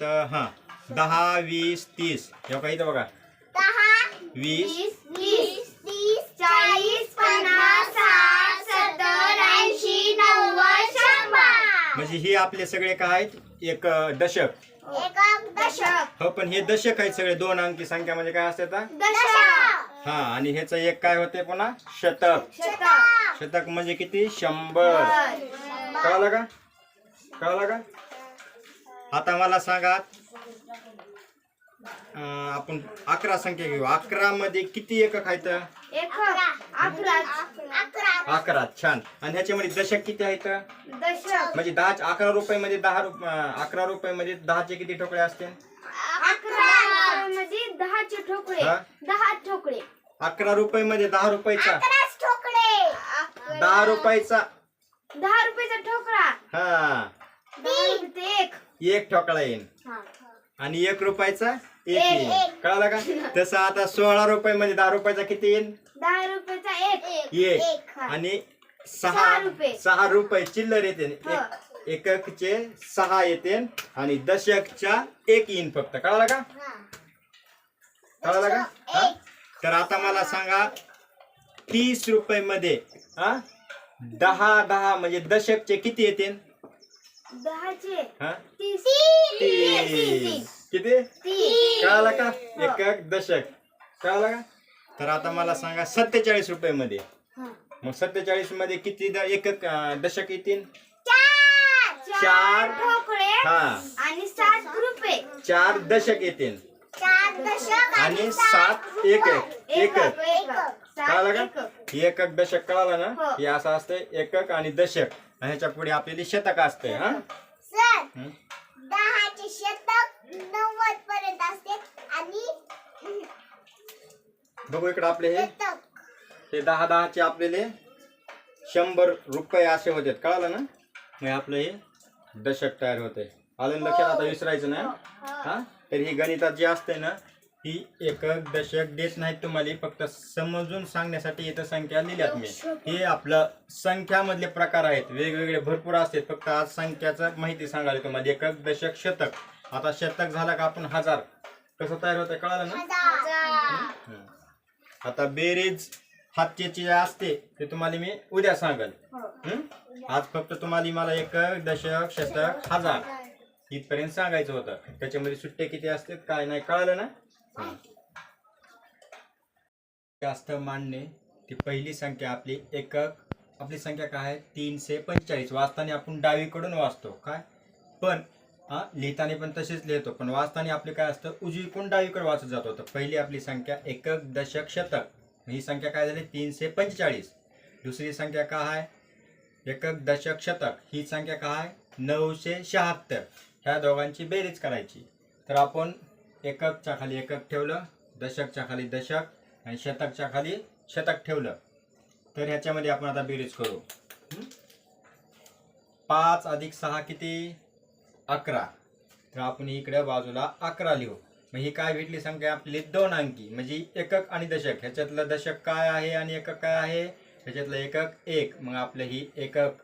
तर हा. दहा वीस तीस. हे काही बघा. दहा वीस. वीस वीस तीस चाळीस पन्नास साठ सत्तर ऐंशी नव्वद शंभर. म्हणजे ही आपले सगळे काय आहेत? एक अं, दशक. एक दशक. हो पण हे दशक आहेत सगळे. दोन अंकी संख्या म्हणजे काय असते दशक. हा आणि ह्याच एक काय होते पुन्हा? शतक. शतक. शतक म्हणजे किती? शंभर. कळालं का? कळालं का? आता मला सांगा आपण अकरा संख्या घेऊ. अकरा मध्ये किती आहेत एक अकरा अकरा छान. आणि ह्याच्यामध्ये दशक किती आहेत? दशक म्हणजे दहा अकरा रुपये मध्ये दहा रुप अं, अकरा रुपये मध्ये दहाचे किती ठोकळे असतील? अकरा मध्ये दहाचे ठोकळे? दहा ठोकळे. अकरा रुपये मध्ये दहा रुपयाचा? दहा रुपयाचा दहा रुपयाचा ठोकळा. हा. रुपये एक ठोकळा येईल हा. आणि एक रुपयाचा एक येईल एक. कळालं का? तसं आता सोळा रुपये मध्ये दहा रुपयाचा किती येईल दहा रुपयाचा एक. एक. हा. आणि सहा सहा रुपये. सहा रुपये चिल्लर येते. हा. एक- एककचे सहा येते आणि दशकच्या एक येईन फक्त. कळालं का? कळालं का? हा? तर आता मला सांगा तीस रुपये मध्ये हा? दहा दहा म्हणजे दशकचे किती येते? दहाचे. हा? तीस. तीस. किती? कळालं का? एकक दशक. कळालं का? तर आता मला सांगा सत्तेचाळीस रुपये मध्ये हा. मग सत्तेचाळीसमध्ये किती अं, दशक येतील? चार. हा. आणि सात रुपये. चार दशक येतील. चार दशक आणि सात एकक. एकक. कळालं का? हे एकक दशक कळालं ना? हो. हे असं असतंय एकक आणि दशक. ह्याच्या पुढे आपल्याला शतक असते हा? सर हं? दहाचे शतक नव्वद पर्यंत असते आणि बघू इकडे आपले हे. शतक. हे दहा दहाचे आपल्याले शंभर रुपये असे होते कळालं ना? मग आपलं हे दशक तयार होते आलं ना लक्षात? आता विसरायचं नाही हा? तर ही गणितात जी असते ना ही एकक दशक देत नाहीत तुम्हाला. फक्त समजून सांगण्यासाठी इथं संख्या लिहिल्यात मी. हे आपलं संख्यामधले प्रकार आहेत. वेगवेगळे भरपूर असतात. फक्त आज संख्याचं माहिती सांगायला तुम्हाला. एकक दशक शतक. आता शतक झाला का आपण हजार. कसं तयार होतं कळालं ना. आता बेरीज हातचे जे असते ते तुम्हाला मी उद्या सांगल. हं? आज फक्त तुम्हाला मला एक दशक शतक हजार. इथपर्यंत सांगायचं होतं. त्याच्यामध्ये सुट्टे किती असतात काय नाही कळालं ना. जास्त मांडणे ती पहिली संख्या आपली एकक. आपली संख्या काय आहे? तीनशे पंचेचाळीस. वाचताना आपण डावीकडून वाचतो. काय? पण हा लिहिताना पण तसेच लिहितो. पण वाचताना आपले काय असतं? उजवीकडून डावीकडे वाचत जात. होतं पहिली आपली संख्या एकक दशक शतक. ही संख्या काय झाली? तीनशे पंचेचाळीस. दुसरी संख्या काय आहे? एकक दशक शतक. ही संख्या काय आहे? नऊशे शहात्तर. ह्या दोघांची बेरीज करायची. तर आपण एककच्या खाली एकक ठेवलं दशकच्या खाली दशक आणि शतकच्या खाली शतक ठेवलं. तर ह्याच्यामध्ये आपण आता बेरीज करू. पाच अधिक सहा किती? अकरा. तर आपण इकडे बाजूला अकरा लिहू. मग ही काय भेटली संख्या? आपली दोन अंकी. म्हणजे एकक आणि दशक. ह्याच्यातलं दशक काय आहे आणि एकक काय आहे? ह्याच्यातलं एकक एक. मग आपलं ही एकक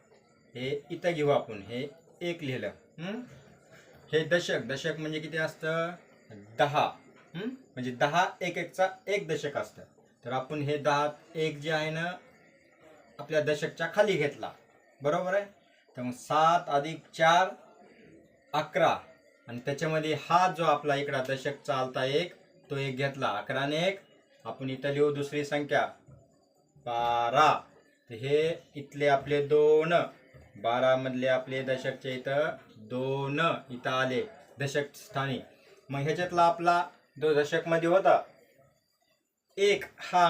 हे इथं घेऊ आपण. हे एक लिहिलं. हे दशक. दशक म्हणजे किती असतं? दहा? म्हणजे दहा एक एकचा एक दशक असतं. तर आपण हे दहा एक जे आहे ना आपल्या दशकच्या खाली घेतला. बरोबर आहे? तर मग सात अधिक चार अकरा. आणि त्याच्यामध्ये हा जो आपला इकडा दशक चालता एक तो एक घेतला. अकराने एक. आपण इथं लिहू दुसरी संख्या. बारा. तर हे इथले आपले दोन. बारा मधले आपले दशकचे इथं दोन इथं आले. दशक स्थानी. मग ह्याच्यातला आपला जो दशकमध्ये होता एक हा